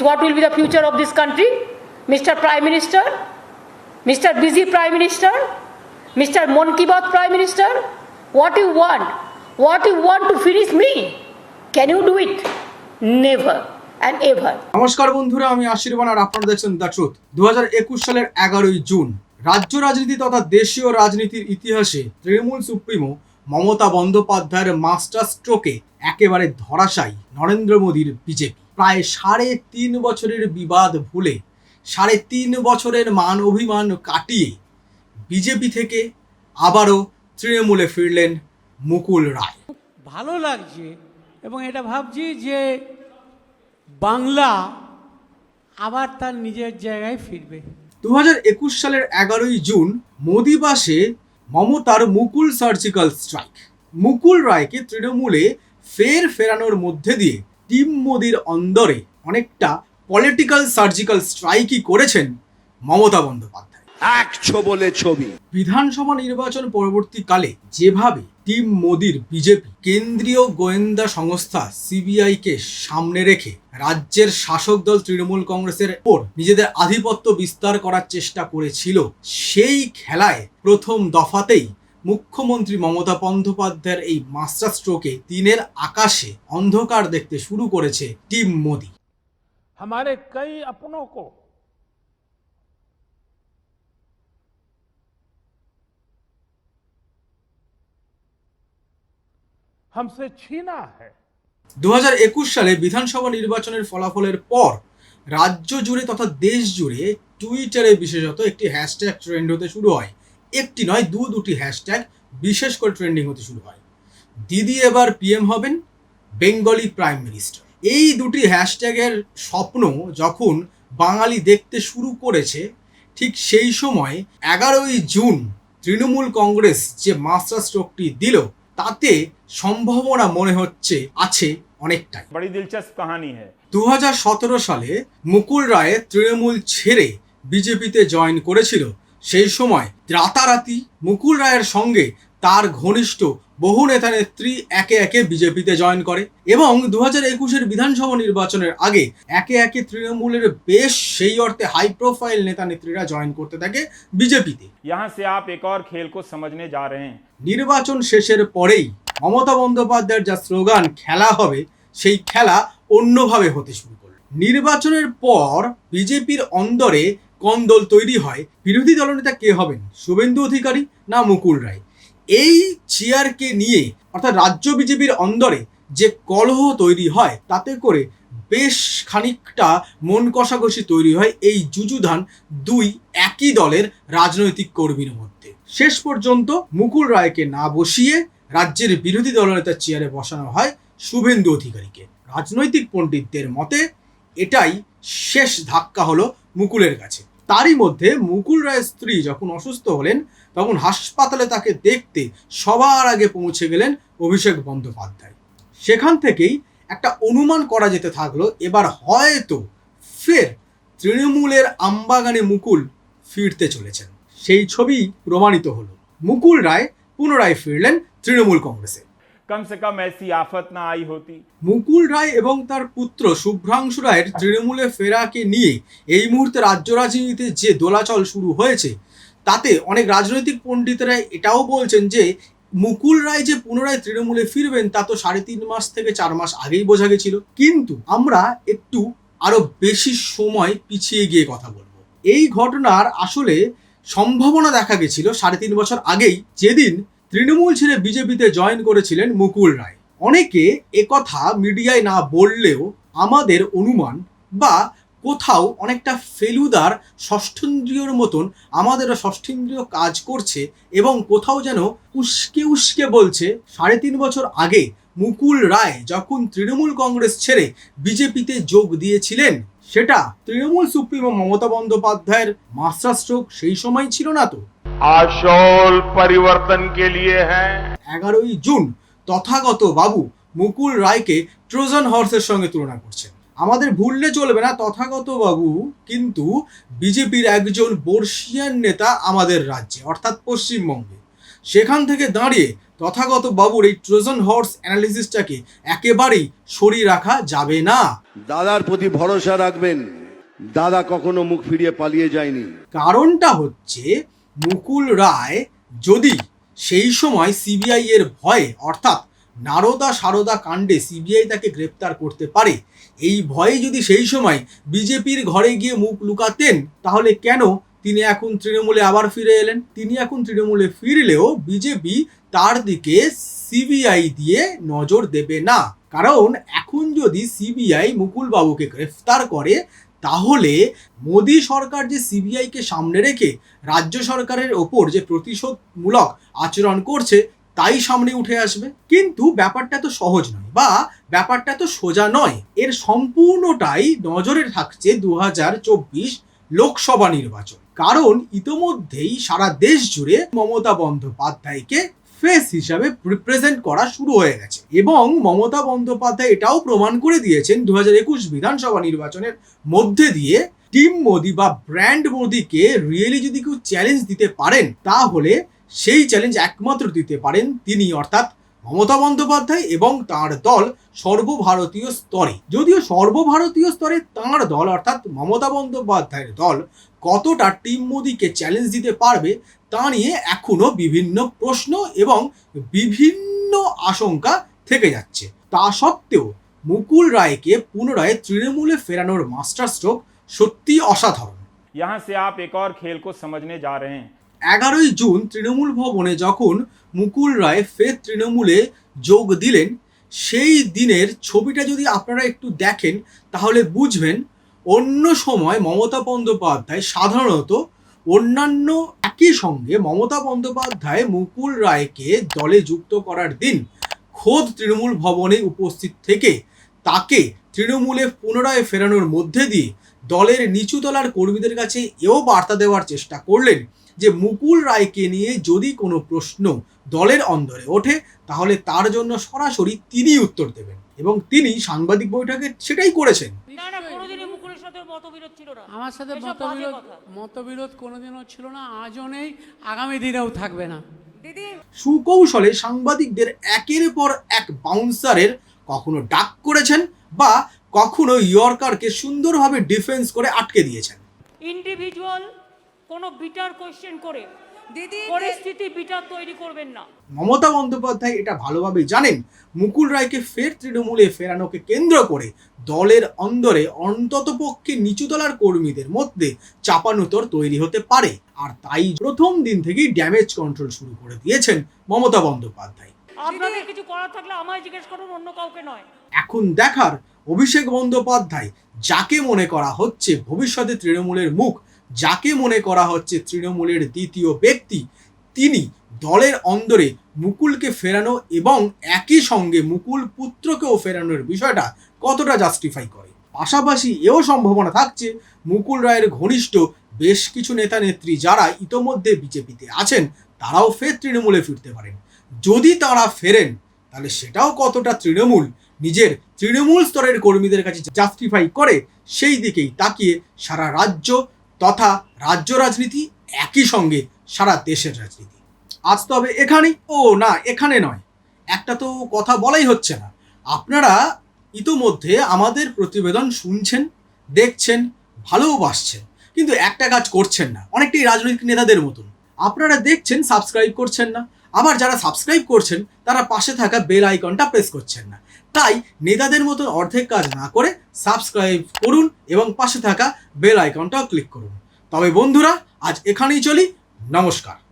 What will be the future of this country? Mr. Prime Minister? Mr. Busy Prime Minister? Mr. Monkibot Prime Minister? What you want? What you want to finish me? Can you do it? Never নমস্কার বন্ধুরা আমি আশীর্বাণ আর আপনারা দেখছেন the truth দু সালের এগারোই June রাজ্য রাজনীতি তথা দেশীয় রাজনীতির ইতিহাসে তৃণমূল সুপ্রিমো মমতা বন্দ্যোপাধ্যায়ের মাস্টার স্ট্রোকে একেবারে ধরাশায়ী নরেন্দ্র মোদীর বিজেপি প্রায় সাড়ে তিন বছরের বিবাদ ভুলে সাড়ে তিন বছরের মান অভিমান কাটিয়ে বিজেপি থেকে আবারও তৃণমূলে ফিরলেন মুকুল রায়। ভালো লাগছে এবং এটা ভাবছি যে বাংলা আবার তার নিজের জায়গায় ফিরবে। দু হাজার একুশ সালের এগারোই জুন মোদিবাসে মমতার মুকুল সার্জিক্যাল স্ট্রাইক। মুকুল রায়কে তৃণমূলে ফের ফেরানোর মধ্যে দিয়ে টিম মোদির অন্দরে অনেকটা পলিটিক্যাল সার্জিক্যাল স্ট্রাইকই করেছেন মমতা বন্দ্যোপাধ্যায়। এক বলে ছবি। বিধানসভা নির্বাচন পরবর্তীকালে যেভাবে টিম মোদির বিজেপি কেন্দ্রীয় গোয়েন্দা সংস্থা সিবিআই কে সামনে রেখে রাজ্যের শাসক দল তৃণমূল কংগ্রেসের ওপর নিজেদের আধিপত্য বিস্তার করার চেষ্টা করেছিল সেই খেলায় প্রথম দফাতেই মুখ্যমন্ত্রী মমতা বন্দ্যোপাধ্যায়ের এই মাস্টার স্ট্রোকে দিনের আকাশে অন্ধকার দেখতে শুরু করেছে টিম মোদি हमारे कई अपनों को हमसे छीना है দু সালে বিধানসভা নির্বাচনের ফলাফলের পর রাজ্য জুড়ে তথা দেশ জুড়ে টুইটারে বিশেষত একটি হ্যাশট্যাগ ট্রেন্ড হতে শুরু হয় একটি নয় দু দুটি হ্যাশট্যাগ বিশেষ করে ট্রেন্ডিং হতে শুরু হয়। দিদি এবার পিএম হবেন বেঙ্গলি প্রাইম মিনিস্টার এই দুটি হ্যাশট্যাগের স্বপ্ন যখন বাঙালি দেখতে শুরু করেছে ঠিক সেই সময় এগারোই জুন তৃণমূল কংগ্রেস যে মাস্টার স্ট্রোকটি দিল তাতে সম্ভাবনা মনে হচ্ছে আছে অনেকটাই। বড়ি দিলচস্প কাহানি হ্যাঁ দু সালে মুকুল রায় তৃণমূল ছেড়ে বিজেপিতে জয়েন করেছিল। সেই সময় রাতারাতি মুকুল রায়ের সঙ্গে তার ঘনিষ্ঠ বহু নেতা নেত্রী একে একে বিজেপিতে জয়েন করে এবং দু হাজার একুশের বিধানসভা নির্বাচনের আগে একে একে তৃণমূলের বেশ সেই অর্থে হাই প্রোফাইল নেতা নেত্রীরা জয়েন করতে থাকে বিজেপিতে। যা নির্বাচন শেষের পরেই মমতা বন্দ্যোপাধ্যায়ের যা স্লোগান খেলা হবে সেই খেলা অন্যভাবে হতে শুরু করল। নির্বাচনের পর বিজেপির অন্দরে কন্দল তৈরি হয়, বিরোধী দলনেতা কে হবেন? শুভেন্দু অধিকারী না মুকুল রায়? এই চেয়ারকে নিয়ে, অর্থাৎ রাজ্য বিজেপির অন্দরে যে কলহ তৈরি হয়, তাতে করে বেশ খানিকটা মন কষাকষি তৈরি হয় এই যুযুধান দুই একই দলের রাজনৈতিক কর্মীর মধ্যে। শেষ পর্যন্ত মুকুল রায়কে না বসিয়ে রাজ্যের বিরোধী দলনেতার চেয়ারে বসানো হয় শুভেন্দু অধিকারীকে। রাজনৈতিক পণ্ডিতদের মতে, এটাই শেষ ধাক্কা হলো মুকুলের কাছে। তারই মধ্যে মুকুল রায়ের স্ত্রী যখন অসুস্থ হলেন, তখন হাসপাতালে তাকে দেখতে সবার আগে পৌঁছে গেলেন অভিষেক বন্দ্যোপাধ্যায়। সেখান থেকেই একটা অনুমান করা যেতে থাকল, এবার হয়তো ফের তৃণমূলের আমবাগানে মুকুল ফিরতে চলেছেন। সেই ছবি প্রমাণিত হলো। মুকুল রায় পুনরায় ফিরলেন তৃণমূল কংগ্রেসে। কমসে কম এসি আফত না আই হতি মুকুল রায় এবং তার পুত্র শুভ্রাংশু রায়ের তৃণমূলে ফেরাকে নিয়ে এই মুহূর্তে রাজ্য রাজনীতিতে যে দোলাচল শুরু হয়েছে, তাতে অনেক রাজনৈতিক পণ্ডিতরা এটাও বলছেন যে, মুকুল রায় যে পুনরায় তৃণমূলে ফিরবেন, তা তো সাড়ে তিন মাস থেকে চার মাস আগেই বোঝা গেছিল। কিন্তু আমরা একটু আরও বেশি সময় পিছিয়ে গিয়ে কথা বলব। এই ঘটনার আসলে সম্ভাবনা দেখা গেছিল সাড়ে তিন বছর আগেই। যেদিন তৃণমূল ছেড়ে বিজেপিতে জয়েন করেছিলেন মুকুল রায়। অনেকে একথা মিডিয়ায় না বললেও আমাদের অনুমান বা কোথাও অনেকটা ফেলুদার ষষ্ঠেন্দ্রিয়র মতন আমাদেরও ষষ্ঠেন্দ্রিয় কাজ করছে এবং কোথাও যেন উস্কে উস্কে বলছে, সাড়ে তিন বছর আগে মুকুল রায় যখন তৃণমূল কংগ্রেস ছেড়ে বিজেপিতে যোগ দিয়েছিলেন, সেটা তৃণমূল সুপ্রিমো মমতা বন্দ্যোপাধ্যায়ের মাস্টার স্ট্রোক সেই সময় ছিল না তো। আসল পরিবর্তন কে লিয়ে হ্যাঁ এগারোই জুন তথাগত বাবু মুকুল রায়কে ট্রোজন হর্সের সঙ্গে তুলনা করছেন। আমাদের ভুললে চলবে না তথাগত বাবু কিন্তু বিজেপির একজন বর্ষিয়ান নেতা আমাদের রাজ্যে অর্থাৎ পশ্চিমবঙ্গে। সেখান থেকে দাঁড়িয়ে তথাগত বাবুর এই ট্রোজন হর্স অ্যানালিসিসটাকে একেবারেই সরিয়ে রাখা যাবে না। দাদার প্রতি ভরসা রাখবেন। দাদা কখনো মুখ ফিরিয়ে পালিয়ে যায়নি। কারণটা হচ্ছে মুকুল রায় যদি সেই সময় সিবিআই এর ভয়ে, অর্থাৎ নারদা সারদা কাণ্ডে সিবিআই তাকে গ্রেপ্তার করতে পারে, এই ভয়ে যদি সেই সময় বিজেপির ঘরে গিয়ে মুখ লুকাতেন, তাহলে কেন তিনি এখন তৃণমূলে আবার ফিরে এলেন? তিনি এখন তৃণমূলে ফিরলেও বিজেপি তার দিকে সিবিআই দিয়ে নজর দেবে না। কারণ এখন যদি সিবিআই মুকুলবাবুকে গ্রেফতার করে তাহলে মোদী সরকার যে সিবিআইকে সামনে রেখে রাজ্য সরকারের ওপর যে প্রতিশোধমূলক আচরণ করছে, তাই সামনে উঠে আসবে। কিন্তু ব্যাপারটা তো সহজ নয় বা ব্যাপারটা তো সোজা নয়। এর সম্পূর্ণটাই নজরে থাকছে দু হাজার চব্বিশ লোকসভা নির্বাচন। কারণ ইতোমধ্যেই সারা দেশ জুড়ে মমতা বন্দ্যোপাধ্যায়কে ফেস হিসাবে রিপ্রেজেন্ট করা শুরু হয়ে গেছে। এবং মমতা বন্দ্যোপাধ্যায় এটাও প্রমাণ করে দিয়েছেন দু একুশ বিধানসভা নির্বাচনের মধ্যে দিয়ে টিম মোদি বা ব্র্যান্ড মোদিকে রিয়েলি যদি কেউ চ্যালেঞ্জ দিতে পারেন, তাহলে সেই চ্যালেঞ্জ একমাত্র দিতে পারেন তিনি, অর্থাৎ মমতা বন্দ্যোপাধ্যায় এবং তার দল সর্বভারতীয় স্তরে যদিও সর্বভারতীয় স্তরে তাঁর দল অর্থাৎ মমতা বন্দ্যোপাধ্যায়ের দল কতটা টিম মোদিকে চ্যালেঞ্জ দিতে পারবে তা নিয়ে এখনো বিভিন্ন প্রশ্ন এবং বিভিন্ন আশঙ্কা থেকে যাচ্ছে তা সত্ত্বেও মুকুল রায়কে পুনরায় তৃণমূলে ফেরানোর মাস্টার স্ট্রোক সত্যি অসাধারণ यहाँ से आप एक और खेल को समझने जा रहे हैं এগারোই জুন তৃণমূল ভবনে যখন মুকুল রায় ফের তৃণমূলে যোগ দিলেন, সেই দিনের ছবিটা যদি আপনারা একটু দেখেন, তাহলে বুঝবেন অন্য সময় মমতা বন্দ্যোপাধ্যায় সাধারণত অন্যান্য একই সঙ্গে মমতা বন্দ্যোপাধ্যায় মুকুল রায়কে দলে যুক্ত করার দিন খোদ তৃণমূল ভবনে উপস্থিত থেকে তাকে তৃণমূলে পুনরায় ফেরানোর মধ্যে দিয়ে দলের নিচুতলার কর্মীদের কাছে এও বার্তা দেওয়ার চেষ্টা করলেন। যে মুকুল রায়কে নিয়ে যদি কোনো প্রশ্ন দলের অন্দরে ওঠে তাহলে তার জন্য সরাসরি তিনি উত্তর দেবেন এবং তিনি সাংবাদিক বৈঠকে সেটাই করেছেন। না না কোনোদিনই মুকুলের সাথে মতবিরোধ ছিল না। আমার সাথে মতবিরোধ মতবিরোধ কোনোদিনও ছিল না আজও নেই আগামী দিনেও থাকবে না। সুকৌশলে সাংবাদিকদের একের পর এক বাউন্সারের কখনো ডাক করেছেন বা কখনো ইয়র্কারকে সুন্দরভাবে ডিফেন্স করে আটকে দিয়েছেন। ইন্ডিভিজুয়াল কোনো বিটার কোয়েশ্চেন করে দিদি পরিস্থিতি বিটার তৈরি করবেন না। মমতা বন্দ্যোপাধ্যায় এটা ভালোভাবেই জানেন মুকুল রায়কে ফের তৃণমূলে ফেরানোকে কেন্দ্র করে দলের অন্দরে অন্ততপক্ষে নিচুতলার কর্মীদের মধ্যে চাপানুতর তৈরি হতে পারে। আর তাই প্রথম দিন থেকেই ড্যামেজ কন্ট্রোল শুরু করে দিয়েছেন মমতা বন্দ্যোপাধ্যায়। আপনাদের কিছু করার থাকলে আমায় জিজ্ঞেস করুন অন্য কাউকে নয়। এখন দেখার অভিষেক বন্দ্যোপাধ্যায় যাকে মনে করা হচ্ছে ভবিষ্যতে তৃণমূলের মুখ যাকে মনে করা হচ্ছে তৃণমূলের দ্বিতীয় ব্যক্তি, তিনি দলের অন্দরে মুকুলকে ফেরানো এবং একই সঙ্গে মুকুল পুত্রকেও ফেরানোর বিষয়টা কতটা জাস্টিফাই করে? পাশাপাশি এও সম্ভাবনা থাকছে, মুকুল রায়ের ঘনিষ্ঠ বেশ কিছু নেতা নেত্রী যারা ইতোমধ্যে বিজেপিতে আছেন, তারাও ফের তৃণমূলে ফিরতে পারেন। যদি তারা ফেরেন, তাহলে সেটাও কতটা তৃণমূল, নিজের তৃণমূল স্তরের কর্মীদের কাছে জাস্টিফাই করে, সেই দিকেই তাকিয়ে সারা রাজ্য তথা রাজ্য রাজনীতি একই সঙ্গে সারা দেশের রাজনীতি। আজ তবে এখানেই, ও না, এখানে নয়। একটা তো কথা বলাই হচ্ছে না। আপনারা ইতোমধ্যে আমাদের প্রতিবেদন শুনছেন, দেখছেন ভালোবাসছেন কিন্তু একটা কাজ করছেন না। অনেকটাই রাজনৈতিক নেতাদের মতন। আপনারা দেখছেন সাবস্ক্রাইব করছেন না। আবার যারা সাবস্ক্রাইব করছেন, তারা পাশে থাকা বেল আইকনটা প্রেস করছেন না। তাই নেতাদের মতন অর্ধেক কাজ না করে সাবস্ক্রাইব করুন এবং পাশে থাকা বেল আইকনটাও ক্লিক করুন। তবে বন্ধুরা, আজ এখানেই চলি। নমস্কার।